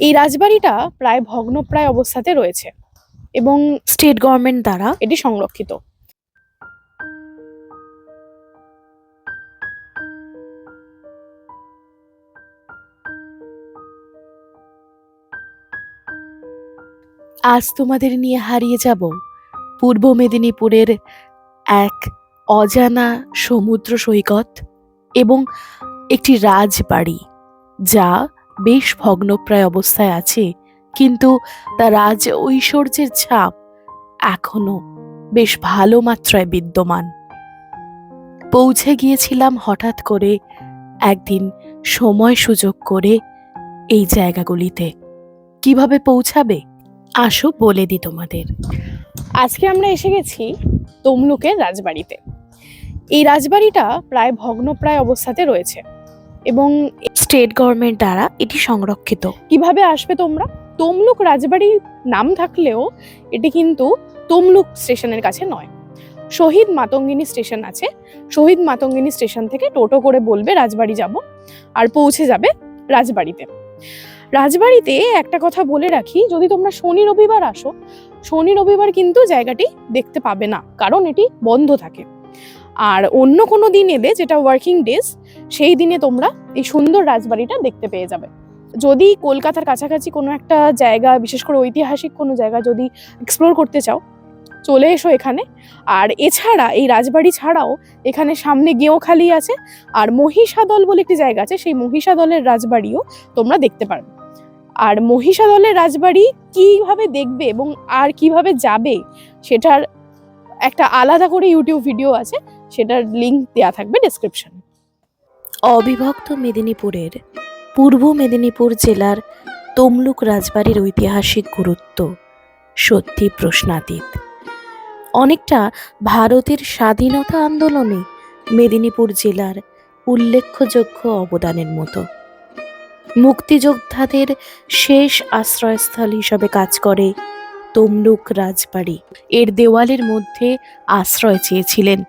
এই রাজবাড়িটা প্রায় ভগ্নপ্রায় অবস্থাতে রয়েছে এবং স্টেট গভর্নমেন্ট দ্বারা। এটি সংরক্ষিত। আজ তোমাদের নিয়ে হারিয়ে যাব পূর্ব মেদিনীপুরের এক অজানা সমুদ্র সৈকত এবং একটি রাজবাড়ি যা বেশ ভগ্নপ্রায় অবস্থায় আছে, কিন্তু তার রাজ ঐশ্বর্যের ছাপ এখনও বেশ ভালো মাত্রায় বিদ্যমান। পৌঁছে গিয়েছিলাম হঠাৎ করে একদিন সময় সুযোগ করে এই জায়গাগুলিতে। কীভাবে পৌঁছাবে? আসো বলে দি তোমাদের। আজকে আমরা এসে গেছি তমলুকের রাজবাড়িতে। এই রাজবাড়িটা প্রায় ভগ্নপ্রায় অবস্থাতে রয়েছে এবং স্টেট গভর্নমেন্ট দ্বারা এটি সংরক্ষিত। কীভাবে আসবে তোমরা? তমলুক রাজবাড়ির নাম থাকলেও এটি কিন্তু তমলুক স্টেশনের কাছে নয়। শহীদ মাতঙ্গিনী স্টেশন আছে। শহীদ মাতঙ্গিনী স্টেশন থেকে টোটো করে বলবে, রাজবাড়ি যাব। আর পৌঁছে যাবে রাজবাড়িতে। রাজবাড়িতে একটা কথা বলে রাখি, যদি তোমরা শনি রবিবার আসো, শনি রবিবার কিন্তু জায়গাটি দেখতে পাবে না, কারণ এটি বন্ধ থাকে। আর অন্য কোনো দিন এলে যেটা ওয়ার্কিং ডেজ সেই দিনে তোমরা এই সুন্দর রাজবাড়িটা দেখতে পেয়ে যাবে। যদি কলকাতার কাছাকাছি কোনো একটা জায়গা, বিশেষ করে ঐতিহাসিক কোনো জায়গা যদি এক্সপ্লোর করতে চাও, চলে এসো এখানে। আর এছাড়া এই রাজবাড়ি ছাড়াও এখানে সামনে গেঁওখালি আছে, আর মহিষাদল বলে একটি জায়গা আছে, সেই মহিষাদলের রাজবাড়িও তোমরা দেখতে পারবে। আর মহিষাদলের রাজবাড়ি কীভাবে দেখবে এবং আর কীভাবে যাবে, সেটার একটা আলাদা করে ইউটিউব ভিডিও আছে সেটার লিঙ্ক দেওয়া থাকবে ডেসক্রিপশনে অবিভক্ত মেদিনীপুরের পূর্ব মেদিনীপুর জেলার তমলুক রাজবাড়ির ঐতিহাসিক গুরুত্ব সত্যি প্রশ্নাতীত। অনেকটা ভারতের স্বাধীনতা আন্দোলনে মেদিনীপুর জেলার উল্লেখযোগ্য অবদানের মতো। মুক্তিযোদ্ধাদের শেষ আশ্রয়স্থল হিসাবে কাজ করে তমলুক রাজবাড়ি। এর দেওয়ালের মধ্যে আশ্রয় চেয়েছিলেন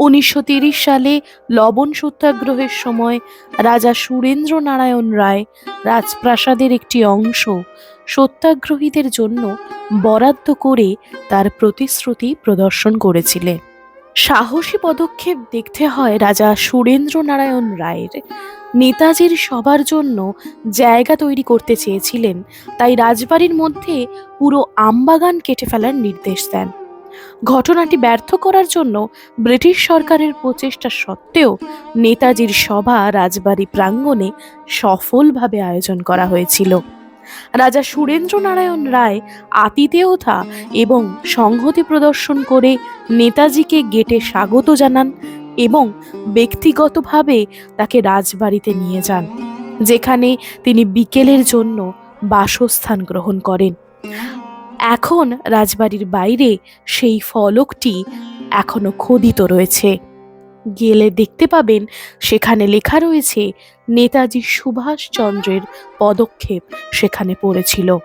উনিশশো সালে লবণ সত্যাগ্রহের সময় রাজা সুরেন্দ্র নারায়ণ রায় রাজপ্রাসাদের একটি অংশ সত্যাগ্রহীদের জন্য বরাদ্দ করে তার প্রতিশ্রুতি প্রদর্শন করেছিলেন। সাহসী পদক্ষেপ দেখতে হয় রাজা সুরেন্দ্র নারায়ণ রায়ের। নেতাজির সবার জন্য জায়গা তৈরি করতে চেয়েছিলেন, তাই রাজবাড়ির মধ্যে পুরো আমবাগান কেটে ফেলার নির্দেশ দেন। ঘটনাটি ব্যর্থ করার জন্য ব্রিটিশ সরকারের প্রচেষ্টা সত্ত্বেও নেতাজির সভা রাজবাড়ি প্রাঙ্গণে সফলভাবে আয়োজন করা হয়েছিল। রাজা সুরেন্দ্র নারায়ণ রায় আতিথেয়তা এবং সংহতি প্রদর্শন করে নেতাজিকে গেটে স্বাগত জানান এবং ব্যক্তিগতভাবে তাকে রাজবাড়িতে নিয়ে যান, যেখানে তিনি বিকেলের জন্য বাসস্থান গ্রহণ করেন। এখন রাজবাড়ির বাইরে সেই ফলকটি এখনও খোদিত রয়েছে। গেলে দেখতে পাবেন সেখানে লেখা রয়েছে, নেতাজি সুভাষচন্দ্রের পদক্ষেপ সেখানে পড়েছিল।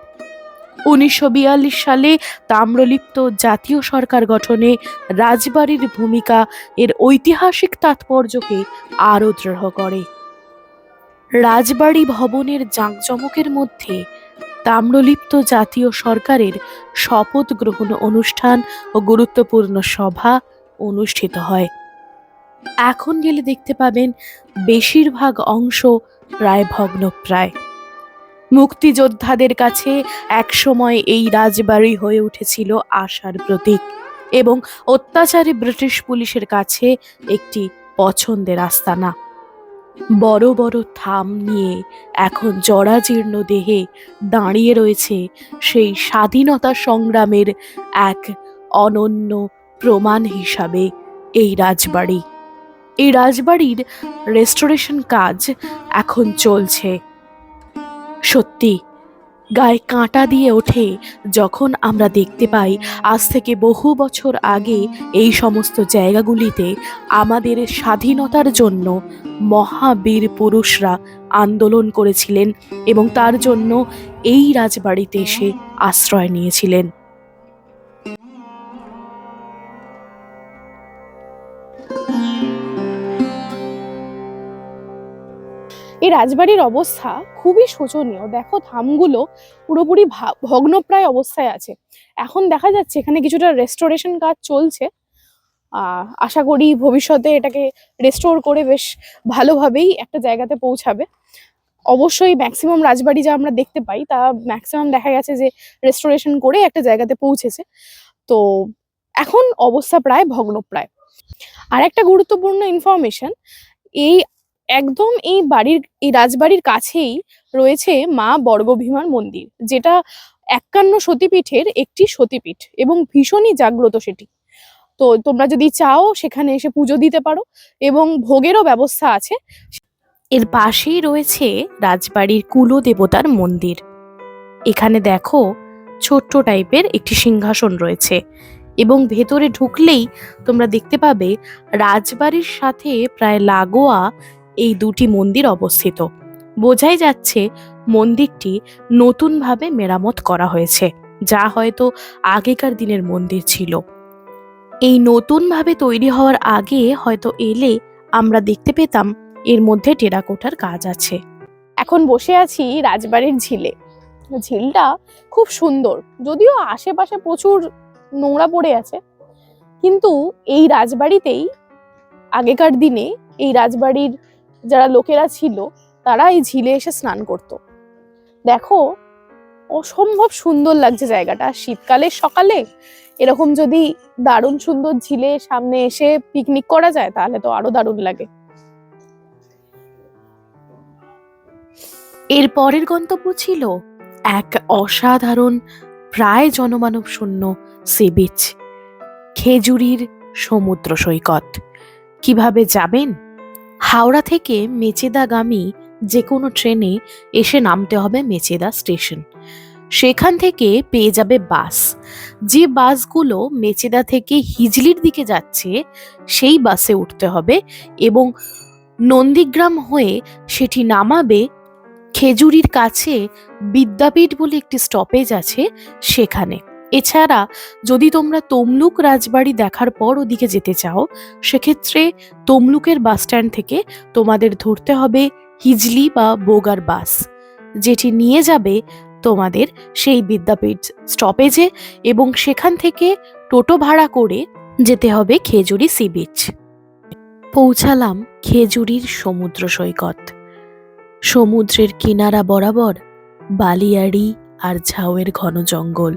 উনিশশো বিয়াল্লিশ সালে তাম্রলিপ্ত জাতীয় সরকার গঠনে রাজবাড়ির ভূমিকা এর ঐতিহাসিক তাৎপর্যকে আরও দৃঢ় করে। রাজবাড়ি ভবনের জাঁকজমকের মধ্যে তাম্রলিপ্ত জাতীয় সরকারের শপথ গ্রহণ অনুষ্ঠান ও গুরুত্বপূর্ণ সভা অনুষ্ঠিত হয়। এখন গেলে দেখতে পাবেন বেশিরভাগ অংশ প্রায় ভগ্নপ্রায়। মুক্তিযোদ্ধাদের কাছে একসময় এই রাজবাড়ি হয়ে উঠেছিল আশার প্রতীক এবং অত্যাচারী ব্রিটিশ পুলিশের কাছে একটি পছন্দের আস্তানা। বড় বড় থাম নিয়ে এখন জরাজীর্ণ দেহে দাঁড়িয়ে রয়েছে সেই স্বাধীনতা সংগ্রামের এক অনন্য প্রমাণ হিসাবে এই রাজবাড়ি। এই রাজবাড়ির রেস্টোরেশন কাজ এখন চলছে। সত্যি গায়ে কাঁটা দিয়ে ওঠে। যখন আমরা দেখতে পাই, আজ থেকে বহু বছর আগে এই সমস্ত জায়গাগুলিতে আমাদের স্বাধীনতার জন্য মহাবীর পুরুষরা আন্দোলন করেছিলেন এবং তার জন্য এই রাজবাড়িতে এসে আশ্রয় নিয়েছিলেন। এই রাজবাড়ির অবস্থা খুবই শোচনীয়। দেখো থামগুলো পুরোপুরি ভগ্নপ্রায় অবস্থায় আছে। এখন দেখা যাচ্ছে এখানে কিছুটা রেস্টোরেশন কাজ চলছে। আশা করি ভবিষ্যতে এটাকে রেস্টোর করে বেশ ভালোভাবেই একটা জায়গাতে পৌঁছাবে। অবশ্যই ম্যাক্সিমাম রাজবাড়ি যা আমরা দেখতে পাই, তা ম্যাক্সিমাম দেখা গেছে যে রেস্টোরেশন করে একটা জায়গাতে পৌঁছেছে। তো এখন অবস্থা প্রায় ভগ্নপ্রায়। আর একটা গুরুত্বপূর্ণ ইনফরমেশন এই একদম এই বাড়ির, এই রাজবাড়ির কাছেই রয়েছে মা বর্গভীমার মন্দির, যেটা একান্ন সতীপীঠের একটি সতীপীঠ এবং ভীষণই জাগ্রত সেটি। তো তোমরা যদি চাও সেখানে এসে পুজো দিতে পারো এবং ভোগেরও ব্যবস্থা আছে। এর পাশেই রয়েছে রাজবাড়ির কুলো দেবতার মন্দির। এখানে দেখো ছোট্ট টাইপের একটি সিংহাসন রয়েছে এবং ভেতরে ঢুকলেই তোমরা দেখতে পাবে রাজবাড়ির সাথে প্রায় লাগোয়া এই দুটি মন্দির অবস্থিত। বোঝাই যাচ্ছে মন্দিরটি নতুনভাবে মেরামত করা হয়েছে, যা হয়তো আগেকার দিনের মন্দির ছিল। এই নতুনভাবে তৈরি হওয়ার আগে হয়তো এলে আমরা দেখতে পেতাম এর মধ্যে টেরাকোটার কাজ আছে। এখন বসে আছি রাজবাড়ির ঝিলে। ঝিলটা খুব সুন্দর, যদিও আশেপাশে প্রচুর নোংরা পড়ে আছে। কিন্তু এই রাজবাড়িতেই আগেকার দিনে এই রাজবাড়ির যারা লোকেরা ছিল, তারা এই ঝিলে এসে স্নান করত। দেখো, অসম্ভব সুন্দর লাগছে জায়গাটা। শীতকালে সকালে এরকম যদি দারুণ সুন্দর ঝিলে সামনে এসে পিকনিক করা যায়, তাহলে তো আরও দারুণ লাগে। এর পরের গন্তব্য ছিল এক অসাধারণ প্রায় জনমানব শূন্য সি বিচ খেজুরির সমুদ্র সৈকত। কীভাবে যাবেন? হাওড়া থেকে মেচেদাগামী যে কোনো ট্রেনে এসে নামতে হবে মেচেদা স্টেশন। সেখান থেকে পেয়ে যাবে বাস। যে বাসগুলো মেচেদা থেকে হিজলির দিকে যাচ্ছে, সেই বাসে উঠতে হবে এবং নন্দীগ্রাম হয়ে সেটি নামাবে খেজুরির কাছে বিদ্যাপীঠ বলে একটি স্টপেজ আছে সেখানে। এছাড়া যদি তোমরা তমলুক রাজবাড়ি দেখার পর ওদিকে যেতে চাও, সেক্ষেত্রে তমলুকের বাস স্ট্যান্ড থেকে তোমাদের ধরতে হবে হিজলি বা বোগার বাস। যেটি নিয়ে যাবে তোমাদের সেই বিদ্যাপীঠ স্টপেজে এবং সেখান থেকে টোটো ভাড়া করে যেতে হবে খেজুরি সি বিচ। পৌঁছালাম খেজুরির সমুদ্র সৈকত। সমুদ্রের কিনারা বরাবর বালিয়াড়ি আর ঝাউয়ের ঘন জঙ্গল।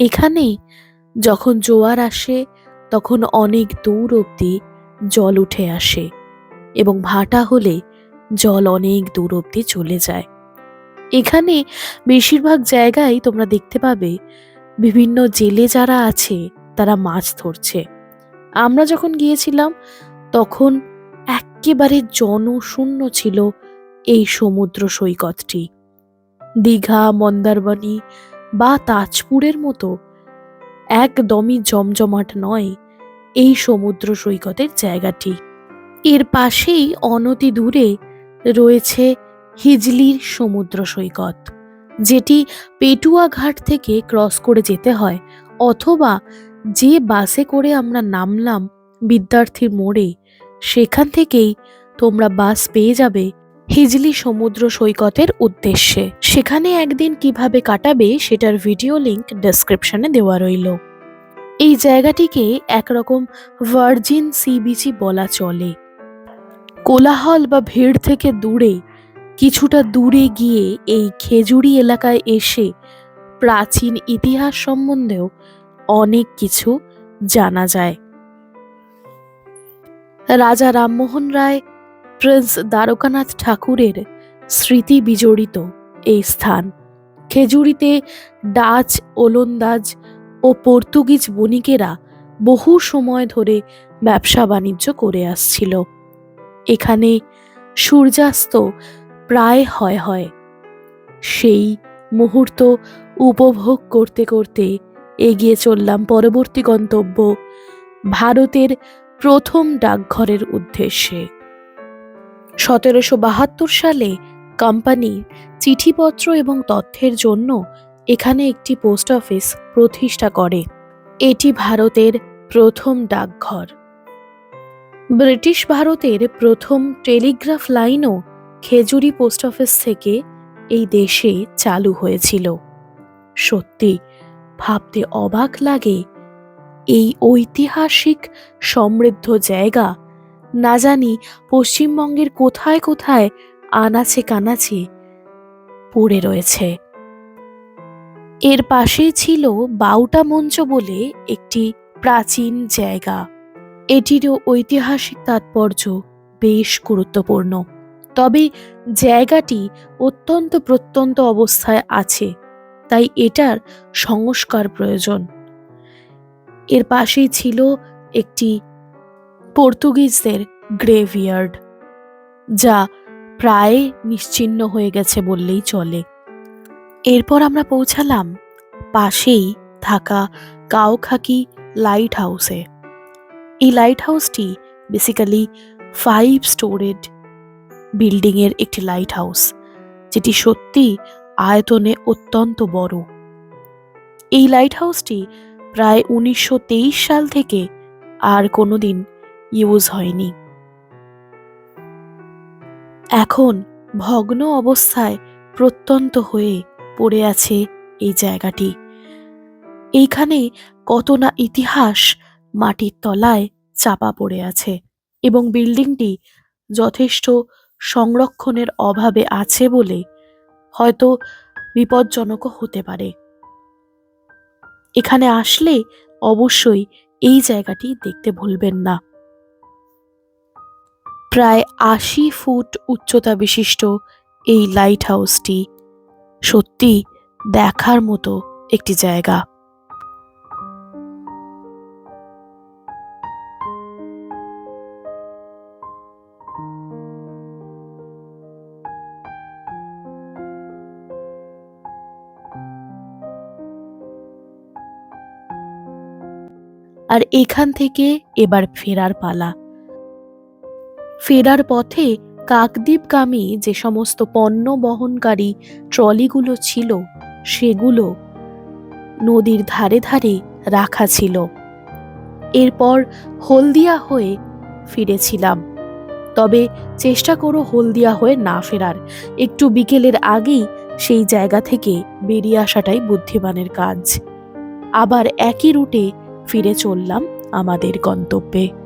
এখানে যখন জোয়ার আসে, তখন অনেক দূর অবধি জল উঠে আসে এবং ভাটা হলে জল অনেক দূর অবধি চলে যায়। এখানে বেশিরভাগ জায়গায় তোমরা দেখতে পাবে, বিভিন্ন জেলে যারা আছে, তারা মাছ ধরছে। আমরা যখন গিয়েছিলাম, তখন একেবারে জনশূন্য ছিল এই সমুদ্র সৈকতটি। দীঘা মন্দারবানি বা তাজপুরের মতো। একদমই জমজমাট নয়, এই সমুদ্র সৈকতের জায়গাটি। এর পাশেই অনতি দূরে রয়েছে হিজলির সমুদ্র সৈকত, যেটি পেটুয়া ঘাট থেকে ক্রস করে যেতে হয়, অথবা যে বাসে করে আমরা নামলাম বিদ্যার্থীর মোড়ে, সেখান থেকেই তোমরা বাস পেয়ে যাবে হিজলি সমুদ্র সৈকতের উদ্দেশ্যে। সেখানে একদিন কীভাবে কাটাবে সেটার ভিডিও লিংক ডেসক্রিপশনে দেওয়া রইল। এই জায়গাটিকে একরকম ভার্জিন সি বিচই বলা চলে। কোলাহল বা ভিড় থেকে দূরে, কিছুটা দূরে গিয়ে এই খেজুরি এলাকায় এসে প্রাচীন ইতিহাস সম্বন্ধেও অনেক কিছু জানা যায়। রাজা রামমোহন রায় প্রিন্স দ্বারকানাথ ঠাকুরের স্মৃতি বিজড়িত এই স্থান। খেজুরিতে ডাচ, ওলন্দাজ ও পর্তুগিজ বণিকেরা বহু সময় ধরে ব্যবসা বাণিজ্য করে আসছিল। এখানে সূর্যাস্ত প্রায় হয় হয়। সেই মুহূর্ত উপভোগ করতে করতে এগিয়ে চললাম পরবর্তী গন্তব্য ভারতের প্রথম ডাকঘরের উদ্দেশ্যে। সতেরোশো বাহাত্তর সালে কোম্পানি চিঠিপত্র এবং তথ্যের জন্য এখানে একটি পোস্ট অফিস প্রতিষ্ঠা করে। এটি ভারতের প্রথম ডাকঘর। ব্রিটিশ ভারতের প্রথম টেলিগ্রাফ লাইনও খেজুরি পোস্ট অফিস থেকে এই দেশে চালু হয়েছিল। সত্যি, ভাবতে অবাক লাগে এই ঐতিহাসিক সমৃদ্ধ জায়গা না জানি পশ্চিমবঙ্গের কোথায় কোথায় আনাচে কানাচে পড়ে রয়েছে। এর পাশেই ছিল বাউটা মঞ্চ বলে একটি প্রাচীন জায়গা। এটিরও ঐতিহাসিক তাৎপর্য বেশ গুরুত্বপূর্ণ। তবে জায়গাটি অত্যন্ত প্রত্যন্ত অবস্থায় আছে, তাই এটার সংস্কার প্রয়োজন। এর পাশেই ছিল একটি পর্তুগিজদের গ্রেভিয়ার্ড, যা প্রায় নিশ্চিহ্ন হয়ে গেছে বললেই চলে। এরপর আমরা পৌঁছালাম পাশেই থাকা কাউখাকি লাইট হাউসে এই লাইট হাউসটি বেসিক্যালি ফাইভ স্টোরেড বিল্ডিংয়ের একটি লাইট হাউস যেটি সত্যি আয়তনে অত্যন্ত বড়। এই লাইট হাউসটি প্রায় উনিশশো তেইশ সাল থেকে আর কোনোদিন ইউজ হয়নি। এখন ভগ্ন অবস্থায় প্রত্যন্ত হয়ে পড়ে আছে এই জায়গাটি। এইখানে কত না ইতিহাস মাটির তলায় চাপা পড়ে আছে এবং বিল্ডিংটি যথেষ্ট সংরক্ষণের অভাবে আছে বলে হয়তো বিপজ্জনকও হতে পারে। এখানে আসলে অবশ্যই এই জায়গাটি দেখতে ভুলবেন না। প্রায় আশি ফুট উচ্চতা বিশিষ্ট এই লাইট হাউসটি সত্যি দেখার মতো একটি জায়গা। আর এখান থেকে এবার ফেরার পালা। ফেরার পথে কাকদ্বীপগামী যে সমস্ত পণ্য বহনকারী ট্রলিগুলো ছিল, সেগুলো নদীর ধারে ধারে রাখা ছিল। এরপর হলদিয়া হয়ে ফিরেছিলাম। তবে চেষ্টা করো হলদিয়া হয়ে না ফেরার। একটু বিকেলের আগেই সেই জায়গা থেকে বেরিয়ে আসাটাই বুদ্ধিমানের কাজ। আবার একই রুটে ফিরে চললাম আমাদের গন্তব্যে।